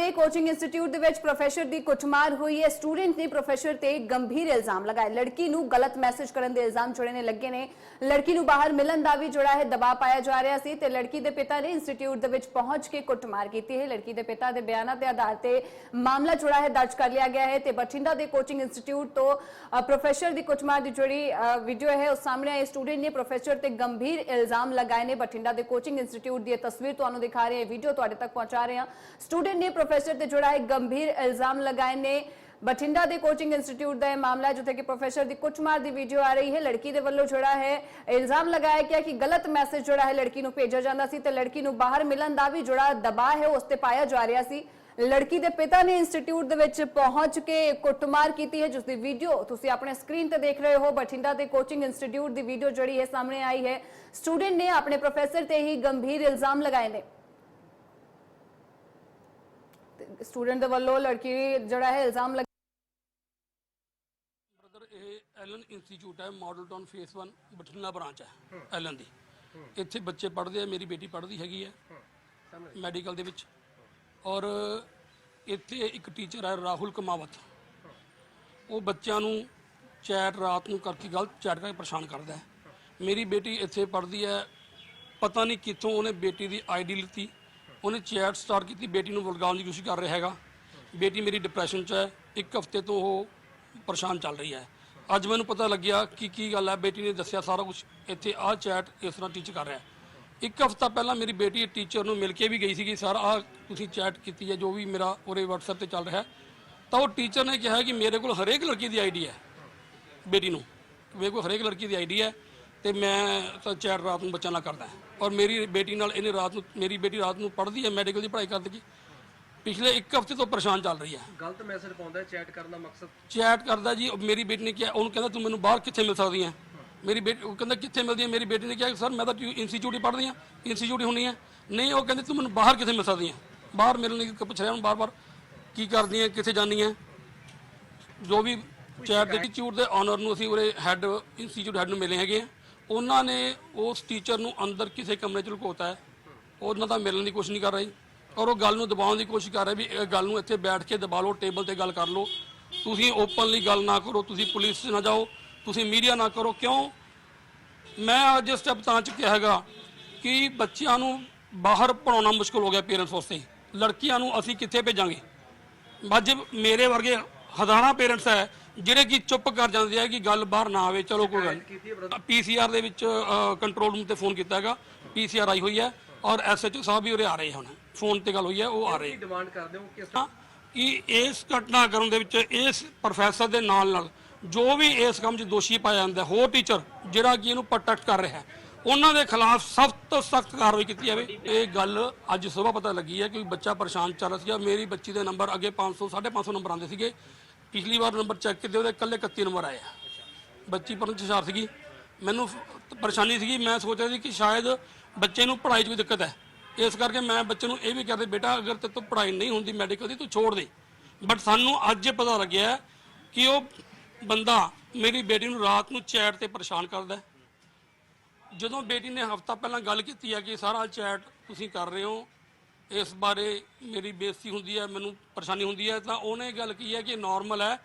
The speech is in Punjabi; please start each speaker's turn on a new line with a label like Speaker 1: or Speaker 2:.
Speaker 1: ਦੇ ਕੋਚਿੰਗ ਇੰਸਟੀਚਿਊਟ ਦੇ ਵਿੱਚ ਪ੍ਰੋਫੈਸਰ ਦੀ ਕੁੱਟਮਾਰ ਹੋਈ ਹੈ। ਸਟੂਡੈਂਟ ਨੇ ਪ੍ਰੋਫੈਸਰ ਤੇ ਗੰਭੀਰ ਇਲਜ਼ਾਮ ਲਗਾਏ। ਲੜਕੀ ਨੂੰ ਗਲਤ ਮੈਸੇਜ ਕਰਨ ਦੇ ਇਲਜ਼ਾਮ ਜਿਹੜੇ ਨੇ ਲੱਗੇ ਨੇ। ਲੜਕੀ ਨੂੰ ਬਾਹਰ ਮਿਲਣ ਦਾ ਵੀ ਜਿਹੜਾ ਹੈ ਦਬਾਅ ਪਾਇਆ ਜਾ ਰਿਹਾ ਸੀ ਤੇ ਲੜਕੀ ਦੇ ਪਿਤਾ ਨੇ ਇੰਸਟੀਚਿਊਟ ਦੇ ਵਿੱਚ ਪਹੁੰਚ ਕੇ ਕੁੱਟਮਾਰ ਕੀਤੀ ਹੈ। ਲੜਕੀ ਦੇ ਪਿਤਾ ਦੇ ਬਿਆਨਾਂ ਦੇ ਆਧਾਰ ਤੇ ਮਾਮਲਾ ਜਿਹੜਾ ਹੈ ਦਰਜ ਕਰ ਲਿਆ ਗਿਆ ਹੈ ਤੇ ਬਠਿੰਡਾ ਦੇ ਕੋਚਿੰਗ ਇੰਸਟੀਚਿਊਟ ਤੋਂ ਪ੍ਰੋਫੈਸਰ ਦੀ ਕੁੱਟਮਾਰ ਦੀ ਜਿਹੜੀ ਅ, ਵੀਡੀਓ ਹੈ ਉਹ ਸਾਹਮਣੇ ਆਏ ਸਟੂਡੈਂਟ ਨੇ ਪ੍ਰੋਫੈਸਰ ਤੇ ਗੰਭੀਰ ਇਲਜ਼ਾਮ ਲਗਾਏ ਨੇ। ਬਠਿੰਡਾ ਦੇ ਕੋਚਿੰਗ ਇੰਸਟੀਚਿਊਟ ਦੀ ਤਸਵੀਰ ਤੁਹਾਨੂੰ ਦਿਖਾ ਰਹੇ ਹਾਂ। ਵੀਡੀਓ ਤੁਹਾਡੇ ਤੱਕ ਪਹੁੰਚਾ ਰਹੇ ਹਾਂ। ਸਟੂਡੈਂਟ ਨੇ ਪ੍ਰੋਫੈਸਰ ਤੇ ਜਿਹੜਾ ਗੰਭੀਰ ਇਲਜ਼ਾਮ ਲਗਾਏ ਨੇ। ਬਠਿੰਡਾ ਦੇ ਕੋਚਿੰਗ ਇੰਸਟੀਚਿਊਟ ਦਾ ਇਹ ਮਾਮਲਾ ਜਿੱਥੇ ਕਿ ਪ੍ਰੋਫੈਸਰ ਦੀ ਕੁੱਟਮਾਰ ਦੀ ਵੀਡੀਓ ਆ ਰਹੀ ਹੈ। ਲੜਕੀ ਦੇ ਵੱਲੋਂ ਜਿਹੜਾ ਹੈ। ਇਲਜ਼ਾਮ ਲਗਾਇਆ ਗਿਆ ਕਿ ਗਲਤ ਮੈਸੇਜ ਜਿਹੜਾ ਹੈ। ਲੜਕੀ ਨੂੰ ਭੇਜਿਆ ਜਾਂਦਾ ਸੀ ਤੇ ਲੜਕੀ ਨੂੰ ਬਾਹਰ ਮਿਲਣ ਦਾ ਵੀ ਜਿਹੜਾ ਦਬਾਅ ਹੈ, ਉਸ ਤੇ ਪਾਇਆ ਜਾ ਰਿਹਾ ਸੀ। ਲੜਕੀ ਦੇ ਪਿਤਾ ਨੇ ਇੰਸਟੀਚਿਊਟ ਦੇ ਵਿੱਚ ਪਹੁੰਚ ਕੇ ਕੁੱਟਮਾਰ ਕੀਤੀ ਹੈ, ਜਿਸ ਦੀ ਵੀਡੀਓ ਤੁਸੀਂ ਆਪਣੇ ਸਕਰੀਨ ਤੇ ਦੇਖ ਰਹੇ ਹੋ। ਬਠਿੰਡਾ ਦੇ ਕੋਚਿੰਗ ਇੰਸਟੀਚਿਊਟ ਦੀ ਵੀਡੀਓ ਜਿਹੜੀ ਹੈ, ਸਾਹਮਣੇ ਆਈ ਹੈ। ਸਟੂਡੈਂਟ ਨੇ ਆਪਣੇ ਪ੍ਰੋਫੈਸਰ ਤੇ ਹੀ ਗੰਭੀਰ ਇਲਜ਼ਾਮ ਲਗਾਏ ਨੇ। ਸਟੂਡੈਂਟ ਦੇ ਵੱਲੋਂ ਲੜਕੀ ਜਿਹੜਾ ਹੈ ਇਲਜ਼ਾਮ ਲਗਾ
Speaker 2: ਬ੍ਰਦਰ ਇਹ ਐਲਨ ਇੰਸਟੀਚਿਊਟ ਹੈ model town phase 1 Bathinda branch ਹੈ, ਐਲਨ ਦੀ। ਇੱਥੇ ਬੱਚੇ ਪੜ੍ਹਦੇ ਆ, ਮੇਰੀ ਬੇਟੀ ਪੜ੍ਹਦੀ ਹੈਗੀ ਹੈ, ਮੈਡੀਕਲ ਦੇ ਵਿੱਚ। ਔਰ ਇੱਥੇ ਇੱਕ ਟੀਚਰ ਹੈ, ਰਾਹੁਲ ਕਮਾਵਤ। ਉਹ ਬੱਚਿਆਂ ਨੂੰ ਚੈਟ ਰਾਤ ਨੂੰ ਕਰਕੇ ਗਲਤ ਚੈਟ ਕਰਕੇ ਪਰੇਸ਼ਾਨ ਕਰਦਾ ਹੈ। ਮੇਰੀ ਬੇਟੀ ਇੱਥੇ ਪੜ੍ਹਦੀ ਹੈ, ਪਤਾ ਨਹੀਂ ਕਿੱਥੋਂ ਉਹਨੇ ਬੇਟੀ ਦੀ ਆਈਡੀ ਲਿੱਤੀ। ਉਹਨੇ ਚੈਟ ਸਟਾਰਟ ਕੀਤੀ, ਬੇਟੀ ਨੂੰ ਬੁਲਗਾਉਣ ਦੀ ਕੋਸ਼ਿਸ਼ ਕਰ ਰਿਹਾ ਹੈਗਾ। ਬੇਟੀ ਮੇਰੀ ਡਿਪਰੈਸ਼ਨ 'ਚ ਹੈ, ਇੱਕ ਹਫ਼ਤੇ ਤੋਂ ਉਹ ਪਰੇਸ਼ਾਨ ਚੱਲ ਰਹੀ ਹੈ। ਅੱਜ ਮੈਨੂੰ ਪਤਾ ਲੱਗਿਆ ਕਿ ਕੀ ਗੱਲ ਹੈ, ਬੇਟੀ ਨੇ ਦੱਸਿਆ ਸਾਰਾ ਕੁਝ ਇੱਥੇ ਆਹ ਚੈਟ ਇਸ ਤਰ੍ਹਾਂ ਟੀਚ ਕਰ ਰਿਹਾ ਇੱਕ ਹਫ਼ਤਾ ਪਹਿਲਾਂ ਮੇਰੀ ਬੇਟੀ ਟੀਚਰ ਨੂੰ ਮਿਲ ਕੇ ਵੀ ਗਈ ਸੀਗੀ, ਸਰ, ਆਹ ਤੁਸੀਂ ਚੈਟ ਕੀਤੀ ਹੈ, ਜੋ ਵੀ ਮੇਰਾ ਉਹਦੇ WhatsApp ਤੇ ਚੱਲ ਰਿਹਾ ਤਾਂ ਉਹ ਟੀਚਰ ਨੇ ਕਿਹਾ ਕਿ ਮੇਰੇ ਕੋਲ ਹਰੇਕ ਲੜਕੀ ਦੀ ਆਈਡੀ ਹੈ, ਬੇਟੀ ਨੂੰ। ਮੇਰੇ ਕੋਲ ਹਰੇਕ ਲੜਕੀ ਦੀ ਆਈਡੀ ਹੈ। ਤੇ ਮੈਂ ਤਾਂ ਚੈਟ ਰਾਤ ਨੂੰ ਬੱਚਾ ਨਾਲ ਕਰਦਾ। ਔਰ ਮੇਰੀ ਬੇਟੀ ਨਾਲ ਇਹਨੇ ਰਾਤ ਨੂੰ ਮੇਰੀ ਬੇਟੀ ਰਾਤ ਨੂੰ ਪੜ੍ਹਦੀ ਹੈ ਮੈਡੀਕਲ ਦੀ ਪੜ੍ਹਾਈ ਕਰਦੀ ਹੈ। ਪਿਛਲੇ ਇੱਕ ਹਫ਼ਤੇ ਤੋਂ ਪਰੇਸ਼ਾਨ ਚੱਲ ਰਹੀ ਹੈ।
Speaker 3: ਗਲਤ ਮੈਸੇਜ ਪਾਉਂਦਾ ਚੈਟ ਕਰਨ ਦਾ ਮਕਸਦ?
Speaker 2: ਚੈਟ ਕਰਦਾ ਜੀ ਮੇਰੀ ਬੇਟੀ ਨੇ ਕਿਹਾ ਉਹਨੂੰ ਕਹਿੰਦਾ ਤੂੰ ਮੈਨੂੰ ਬਾਹਰ ਕਿੱਥੇ ਮਿਲ ਸਕਦੀ ਹੈ? ਮੇਰੀ ਬੇਟੀ ਉਹ ਕਹਿੰਦਾ ਕਿੱਥੇ ਮਿਲਦੀ ਹੈ? ਮੇਰੀ ਬੇਟੀ ਨੇ ਕਿਹਾ ਸਰ ਮੈਂ ਤਾਂ ਇੰਸਟੀਚਿਊਟ ਹੀ ਪੜ੍ਹਦੀ ਹਾਂ ਇੰਸਟੀਚਿਊਟ ਹੀ ਹੁੰਦੀ ਹੈ। ਨਹੀਂ ਉਹ ਕਹਿੰਦੇ ਤੂੰ ਮੈਨੂੰ ਬਾਹਰ ਕਿੱਥੇ ਮਿਲ ਸਕਦੀ ਹੈ? ਬਾਹਰ ਮਿਲਣ ਲਈ ਪੁੱਛ ਰਿਹਾ ਉਹਨੂੰ ਬਾਰ-ਬਾਰ ਕੀ ਕਰਦੀ ਹੈ ਕਿੱਥੇ ਜਾਂਦੀ ਹੈ? ਜੋ ਵੀ ਚੈਟ ਦੇ ਇੰਸਟੀਚਿਊਟ ਦੇ ਓਨਰ ਨੂੰ ਅਸੀਂ ਉਰੇ ਹੈੱਡ ਇੰਸਟੀਚਿਊਟ ਹੈੱਡ ਨੂੰ ਮਿਲੇ ਹੈਗੇ ਆ ਉਹਨਾਂ ਨੇ ਉਸ ਟੀਚਰ ਨੂੰ ਅੰਦਰ ਕਿਸੇ ਕਮਰੇ 'ਚ ਲੁਕੋਤਾ ਹੈ। ਉਹਨਾਂ ਦਾ ਮਿਲਣ ਦੀ ਕੋਸ਼ਿਸ਼ ਨਹੀਂ ਕਰ ਰਹੀ। ਔਰ ਉਹ ਗੱਲ ਨੂੰ ਦਬਾਉਣ ਦੀ ਕੋਸ਼ਿਸ਼ ਕਰ ਰਿਹਾ ਵੀ, ਇਹ ਗੱਲ ਨੂੰ ਇੱਥੇ ਬੈਠ ਕੇ ਦਬਾ ਲਓ, ਟੇਬਲ ਤੇ ਗੱਲ ਕਰ ਲਓ। ਤੁਸੀਂ ਓਪਨਲੀ ਗੱਲ ਨਾ ਕਰੋ, ਤੁਸੀਂ ਪੁਲਿਸ 'ਚ ਨਾ ਜਾਓ, ਤੁਸੀਂ ਮੀਡੀਆ ਨਾ ਕਰੋ। ਕਿਉਂ? ਮੈਂ ਅੱਜ ਸਟੈਪ ਤਾਂ ਚੁੱਕਿਆ ਹੈਗਾ ਕਿ ਬੱਚਿਆਂ ਨੂੰ ਬਾਹਰ ਪੜਾਉਣਾ ਮੁਸ਼ਕਲ ਹੋ ਗਿਆ ਪੇਰੈਂਟਸ ਵਾਸਤੇ। ਲੜਕੀਆਂ ਨੂੰ ਅਸੀਂ ਕਿੱਥੇ ਭੇਜਾਂਗੇ? ਅੱਜ ਮੇਰੇ ਵਰਗੇ ਹਜ਼ਾਰਾਂ ਪੇਰੈਂਟਸ ਹੈ ਜਿਹੜੇ ਕਿ ਚੁੱਪ ਕਰ ਜਾਂਦੇ ਆ ਕਿ ਗੱਲ ਬਾਹਰ ਨਾ ਆਵੇ ਚਲੋ ਕੋਈ ਗੱਲ? ਪੀਸੀਆਰ ਦੇ ਵਿੱਚ ਕੰਟਰੋਲ ਰੂਮ ਤੇ ਫੋਨ ਕੀਤਾ ਹੈਗਾ। ਪੀਸੀਆਰ ਆਈ ਹੋਈ ਹੈ ਔਰ ਐਸਐਚਓ ਸਾਹਿਬ ਵੀ ਉਰੇ ਆ ਰਹੇ ਹੁਣ। ਫੋਨ ਤੇ ਗੱਲ ਹੋਈ ਹੈ ਉਹ ਆ ਰਹੇ।
Speaker 3: ਕੀ ਡਿਮਾਂਡ ਕਰਦੇ ਹੋ? ਕਿਸ
Speaker 2: ਹਾਂ ਕਿ ਇਸ ਘਟਨਾਕ੍ਰਮ ਦੇ ਵਿੱਚ ਇਸ ਪ੍ਰੋਫੈਸਰ ਦੇ ਨਾਲ ਨਾਲ ਜੋ ਵੀ ਇਸ ਕੰਮ 'ਚ ਦੋਸ਼ੀ ਪਾਇਆ ਜਾਂਦਾ ਹੋਰ ਟੀਚਰ ਜਿਹੜਾ ਕਿ ਇਹਨੂੰ ਪ੍ਰੋਟੈਕਟ ਕਰ ਰਿਹਾ ਉਹਨਾਂ ਦੇ ਖਿਲਾਫ ਸਖਤ ਤੋਂ ਸਖਤ ਕਾਰਵਾਈ ਕੀਤੀ ਜਾਵੇ। ਇਹ ਗੱਲ ਅੱਜ ਸਵੇਰ ਪਤਾ ਲੱਗੀ ਹੈ ਕਿ ਬੱਚਾ ਪਰੇਸ਼ਾਨ ਚੱਲ ਰਿਹਾ ਸੀਗਾ। ਮੇਰੀ ਬੱਚੀ ਦੇ ਨੰਬਰ ਅੱਗੇ 500 550 ਨੰਬਰ ਆਉਂਦੇ ਸੀਗੇ। ਪਿਛਲੀ ਵਾਰ ਨੰਬਰ ਚੈੱਕ ਕੀਤੇ, ਉਹਦੇ ਇਕੱਲੇ 31 ਨੰਬਰ ਆਏ ਆ। ਬੱਚੀ ਪੜ੍ਹਨ 'ਚ ਹੁਸ਼ਿਆਰ ਸੀਗੀ। ਮੈਨੂੰ ਫ- ਪਰੇਸ਼ਾਨੀ ਸੀਗੀ। ਮੈਂ ਸੋਚ ਰਿਹਾ ਸੀ ਕਿ ਸ਼ਾਇਦ ਬੱਚੇ ਨੂੰ ਪੜ੍ਹਾਈ 'ਚ ਕੋਈ ਦਿੱਕਤ ਹੈ। ਇਸ ਕਰਕੇ ਮੈਂ ਬੱਚੇ ਨੂੰ ਇਹ ਵੀ ਕਹਿੰਦੇ ਬੇਟਾ, ਅਗਰ ਤੇ ਤੋਂ ਪੜ੍ਹਾਈ ਨਹੀਂ ਹੁੰਦੀ ਮੈਡੀਕਲ ਦੀ, ਤੂੰ ਛੋੜ ਦੇ। ਬਟ ਸਾਨੂੰ ਅੱਜ ਇਹ ਪਤਾ ਲੱਗਿਆ ਕਿ ਉਹ ਬੰਦਾ ਮੇਰੀ ਬੇਟੀ ਨੂੰ ਰਾਤ ਨੂੰ ਚੈਟ ਤੇ ਪਰੇਸ਼ਾਨ ਕਰਦਾ ਹੈ। ਜਦੋਂ ਬੇਟੀ ਨੇ ਹਫਤਾ ਪਹਿਲਾਂ ਗੱਲ ਕੀਤੀ ਹੈ ਕਿ ਸਾਰਾ ਚੈਟ ਤੁਸੀਂ ਕਰ ਰਹੇ ਹੋ ਇਸ ਬਾਰੇ ਮੇਰੀ ਬੇਇੱਜ਼ਤੀ ਹੁੰਦੀ ਹੈ, ਮੈਨੂੰ ਪਰੇਸ਼ਾਨੀ ਹੁੰਦੀ ਹੈ, ਤਾਂ ਉਹਨੇ ਗੱਲ ਕੀ ਹੈ ਕਿ ਨਾਰਮਲ ਹੈ